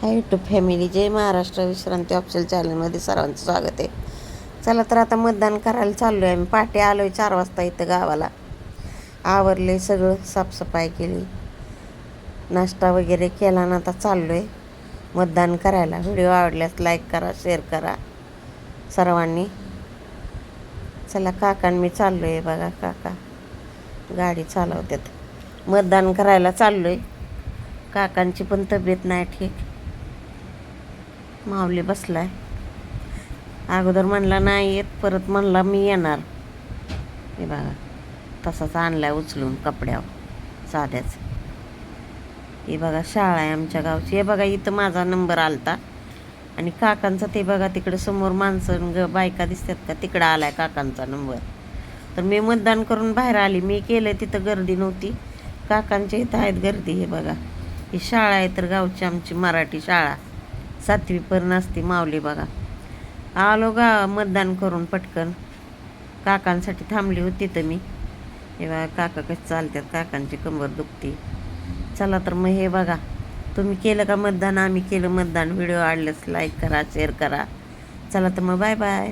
हाय YouTube family जय महाराष्ट्र. विश्रांती option चॅनलमध्ये सर्वांचं स्वागत आहे. चला तर आता मतदान करायला चाललो आहे आम्ही. पहाटे आलो आहे चार वाजता इथं गावाला. आवरले सगळं साफसफाई केली. नाश्ता वगैरे केला ना आता चाललो आहे मतदान करायला. व्हिडिओ आवडल्यास लाईक करा शेअर करा सर्वांनी. चला काकान मी चाललो आहे बघा काका. गाडी चालवतात. मतदान करायला चाललो आहे काकांची पण तब्येत नाही ठीक. माऊली बसलाय. अगोदर म्हणला नाही येत. परत म्हणला मी येणार. हे बघा तसाच आणलाय उचलून कपड्यावर साध्याच. हे बघा शाळा आहे आमच्या गावची. हे बघा इथं माझा नंबर आलता. आणि काकांचा ते बघा तिकडे समोर माणसं ग बायका दिसतात का तिकडं आलाय काकांचा नंबर. तर मी मतदान करून बाहेर आली. मी केलं तिथं गर्दी नव्हती. काकांच्या इथं आहेत गर्दी हे बघा. ही शाळा आहे तर गावची आमची मराठी शाळा. सातवीपर्यंत असते माऊली बघा. आलो गा मतदान करून पटकन. काकांसाठी थांबली होती तर मी. हे बघा काका कसे चालतात काकांची कंबर दुखते. चला तर मग हे बघा. तुम्ही केलं का मतदान? आम्ही केलं मतदान. व्हिडिओ आवडल्यास लाईक करा शेअर करा. चला तर मग बाय बाय